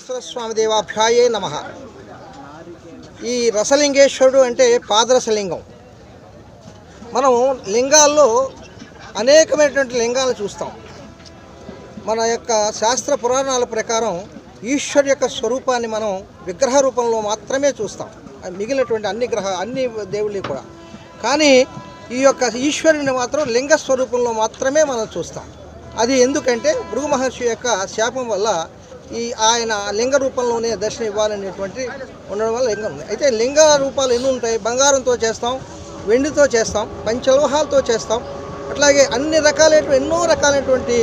వెంకటేశ్వర స్వామి దేవాభ్యాయే నమ. ఈ రసలింగేశ్వరుడు అంటే పాదరసలింగం. మనం లింగాల్లో అనేకమైనటువంటి లింగాలు చూస్తాం. మన యొక్క శాస్త్ర పురాణాల ప్రకారం ఈశ్వరు యొక్క స్వరూపాన్ని మనం విగ్రహ రూపంలో మాత్రమే చూస్తాం. అది మిగిలినటువంటి అన్ని గ్రహ అన్ని దేవుళ్ళని కూడా. కానీ ఈ యొక్క ఈశ్వరుని మాత్రం లింగ స్వరూపంలో మాత్రమే మనం చూస్తాం. అది ఎందుకంటే భృగు మహర్షి యొక్క శాపం వల్ల ఈ ఆయన లింగ రూపంలోనే దర్శనం ఇవ్వాలనేటువంటి ఉండడం వల్ల లింగం ఉంది. అయితే లింగ రూపాలు ఎన్ని ఉంటాయి? బంగారంతో చేస్తాం వెండితో చేస్తాం పంచలోహాలతో చేస్తాం. అట్లాగే అన్ని రకాలైన ఎన్నో రకాలైనటువంటి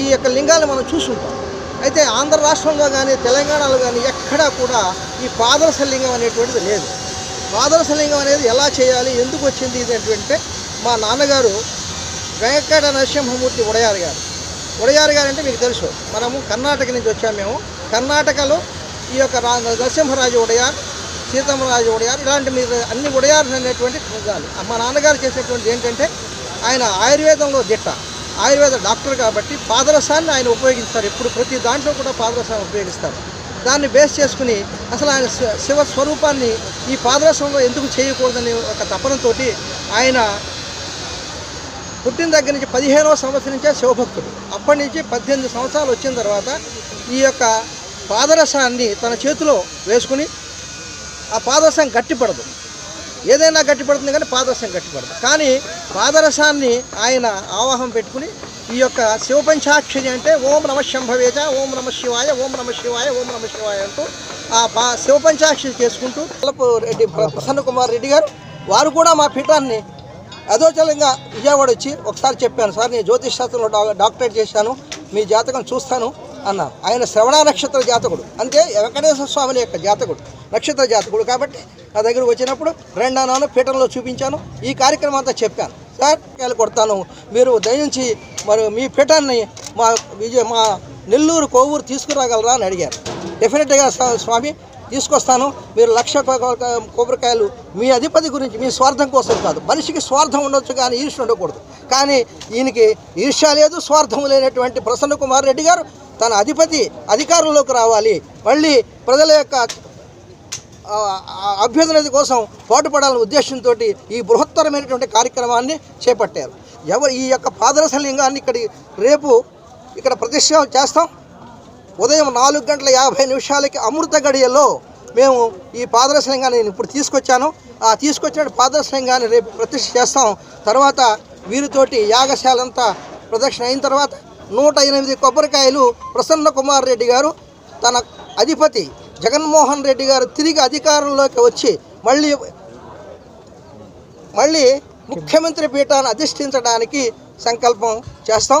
ఈ యొక్క లింగాలు మనం చూసుంటాం అయితే ఆంధ్ర రాష్ట్రంలో కానీ తెలంగాణలో కానీ ఎక్కడా కూడా ఈ పాదరసలింగం అనేటువంటిది లేదు. పాదరసలింగం అనేది ఎలా చేయాలి? ఎందుకు వచ్చింది ఇది అంటే మా నాన్నగారు వెంకట నరసింహమూర్తి ఉడయారు గారు ఉడయారు గారు అంటే మీకు తెలుసు. మనము కర్ణాటక నుంచి వచ్చాము మేము. కర్ణాటకలో ఈ యొక్క నరసింహరాజు ఉడయార్ సీతమ్మరాజు ఉడయార్ ఇలాంటి మీరు అన్ని ఉడయార్లు అనేటువంటి నిజాలు మా నాన్నగారు చేసేటువంటి ఏంటంటే ఆయన ఆయుర్వేదంలో దిట్ట. ఆయుర్వేద డాక్టర్ కాబట్టి పాదరసాన్ని ఆయన ఉపయోగిస్తారు. ఇప్పుడు ప్రతి దాంట్లో కూడా పాదరసాన్ని ఉపయోగిస్తారు. దాన్ని బేస్ చేసుకుని అసలు ఆయన శి- శివ స్వరూపాన్ని ఈ పాదరసంలో ఎందుకు చేయకూడదని ఒక తపనతోటి ఆయన పుట్టిన దగ్గర నుంచి పదిహేనవ సంవత్సరం నుంచే శివభక్తుడు. అప్పటి నుంచి పద్దెనిమిది సంవత్సరాలు వచ్చిన తర్వాత ఈ యొక్క పాదరసాన్ని తన చేతిలో వేసుకుని ఆ పాదరసం గట్టిపడదు. ఏదైనా గట్టిపడుతుంది కానీ పాదరసం గట్టిపడదు. కానీ పాదరసాన్ని ఆయన ఆవాహం పెట్టుకుని ఈ యొక్క శివపంచాక్షరి అంటే ఓం నమ శంభవేజ ఓం నమ శివాయ ఓం నమ శివాయ ఓం నమ శివాయ అంటూ ఆ పా శివపంచాక్షరి చేసుకుంటూ తలపు రెడ్డి ప్రసన్న కుమార్ రెడ్డి గారు వారు కూడా మా పీఠాన్ని అదోచలంగా విజయవాడ వచ్చి ఒకసారి చెప్పాను సార్ నేను జ్యోతిష్ శాస్త్రంలో డాక్టరేట్ చేశాను మీ జాతకం చూస్తాను అన్నారు. ఆయన శ్రవణ నక్షత్ర జాతకుడు. అంటే వెంకటేశ్వర స్వామి యొక్క జాతకుడు నక్షత్ర జాతకుడు కాబట్టి నా దగ్గరకు వచ్చినప్పుడు రెండన్నాను పీఠంలో చూపించాను ఈ కార్యక్రమం అంతా చెప్పాను. సార్ కొడతాను మీరు దయించి మరి మీ పీఠాన్ని మా విజయ మా నెల్లూరు కోవూరు తీసుకురాగలరా అని అడిగారు. డెఫినెట్గా స్వామి తీసుకొస్తాను. మీరు లక్ష కొబ్బరికాయలు మీ అధిపతి గురించి మీ స్వార్థం కోసం కాదు. మనిషికి స్వార్థం ఉండొచ్చు కానీ ఈర్ష ఉండకూడదు. కానీ ఈయనకి ఈర్ష లేదు స్వార్థం లేనటువంటి ప్రసన్న కుమార్ రెడ్డి గారు తన అధిపతి అధికారంలోకి రావాలి. మళ్ళీ ప్రజల యొక్క ఆ, కోసం పాటుపడాలనే ఉద్దేశంతో ఈ బృహత్తరమైనటువంటి కార్యక్రమాన్ని చేపట్టారు. ఎవరు ఈ యొక్క పాదరస లింగాన్ని ఇక్కడి రేపు ఇక్కడ ప్రతిష్ట చేస్తాం. ఉదయం నాలుగు గంటల యాభై నిమిషాలకి అమృత గడియలో మేము ఈ పాదరసలింగాన్ని నేను ఇప్పుడు తీసుకొచ్చాను. ఆ తీసుకొచ్చిన పాదరసలింగాన్ని రేపు ప్రతిష్ఠ చేస్తాం. తర్వాత వీరితోటి యాగశాలంతా ప్రదక్షిణ అయిన తర్వాత నూట ఎనిమిది కొబ్బరికాయలు ప్రసన్న కుమార్ రెడ్డి గారు తన అధిపతి జగన్మోహన్ రెడ్డి గారు తిరిగి అధికారంలోకి వచ్చి మళ్ళీ మళ్ళీ ముఖ్యమంత్రి పీఠాన్ని అధిష్ఠించడానికి సంకల్పం చేస్తాం.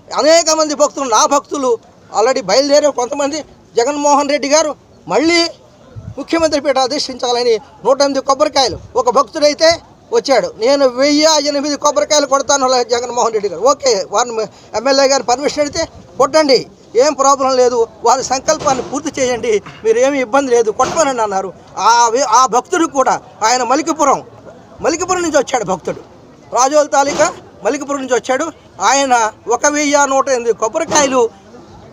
అనేక మంది భక్తులు నా భక్తులు ఆల్రెడీ బయలుదేరారు. కొంతమంది జగన్మోహన్ రెడ్డి గారు మళ్ళీ ముఖ్యమంత్రి పీఠ అధిష్ఠించాలని నూట ఎనిమిది కొబ్బరికాయలు ఒక భక్తుడైతే వచ్చాడు. నేను వెయ్యి ఎనిమిది కొబ్బరికాయలు కొడతాను జగన్మోహన్ రెడ్డి గారు. ఓకే వారిని ఎమ్మెల్యే గారిని పర్మిషన్ అడిగితే కొట్టండి. ఏం ప్రాబ్లం లేదు. వారి సంకల్పాన్ని పూర్తి చేయండి. మీరేమి ఇబ్బంది లేదు. కొట్టమని అన్నారు. ఆ ఆ భక్తుడు కూడా ఆయన మలికిపురం మలికిపురం నుంచి వచ్చాడు భక్తుడు. రాజోల తాలూకా మలికిపురం నుంచి వచ్చాడు. ఆయన ఒక వెయ్యి నూట ఎనిమిది కొబ్బరికాయలు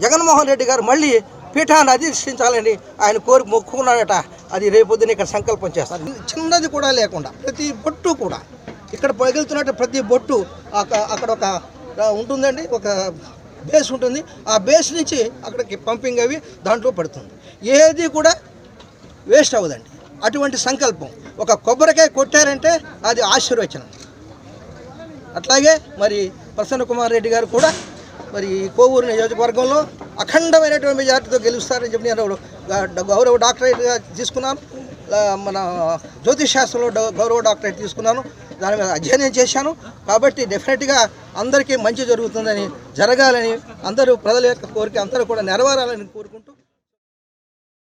జగన్మోహన్ రెడ్డి గారు మళ్ళీ పీఠాన్ని అధిష్ఠించాలని ఆయన కోరి మొక్కుకున్నాడట అది రేపొద్దున ఇక్కడ సంకల్పం చేస్తారు. చిన్నది కూడా లేకుండా ప్రతి బొట్టు కూడా ఇక్కడ పగిలుతున్నట్టు ప్రతి బొట్టు అక్కడ ఒక ఉంటుందండి ఒక బేస్ ఉంటుంది. ఆ బేస్ నుంచి అక్కడికి పంపింగ్ అవి దాంట్లో పడుతుంది. ఏది కూడా వేస్ట్ అవ్వదండి. అటువంటి సంకల్పం. ఒక కొబ్బరికాయ కొట్టారంటే అది ఆశీర్వచనం. అట్లాగే మరి ప్రసన్న కుమార్ రెడ్డి గారు కూడా మరి కోవూరు నియోజకవర్గంలో అఖండమైనటువంటి మెజార్టీతో గెలుస్తారని చెప్పి నేను గౌరవ డాక్టరేట్గా తీసుకున్నాను. మన జ్యోతిష్ శాస్త్రంలో గౌరవ డాక్టరేట్ తీసుకున్నాను. దాని మీద అధ్యయనం చేశాను. కాబట్టి డెఫినెట్గా అందరికీ మంచి జరుగుతుందని జరగాలని అందరూ ప్రజల యొక్క కోరిక అందరూ కూడా నెరవేరాలని కోరుకుంటూ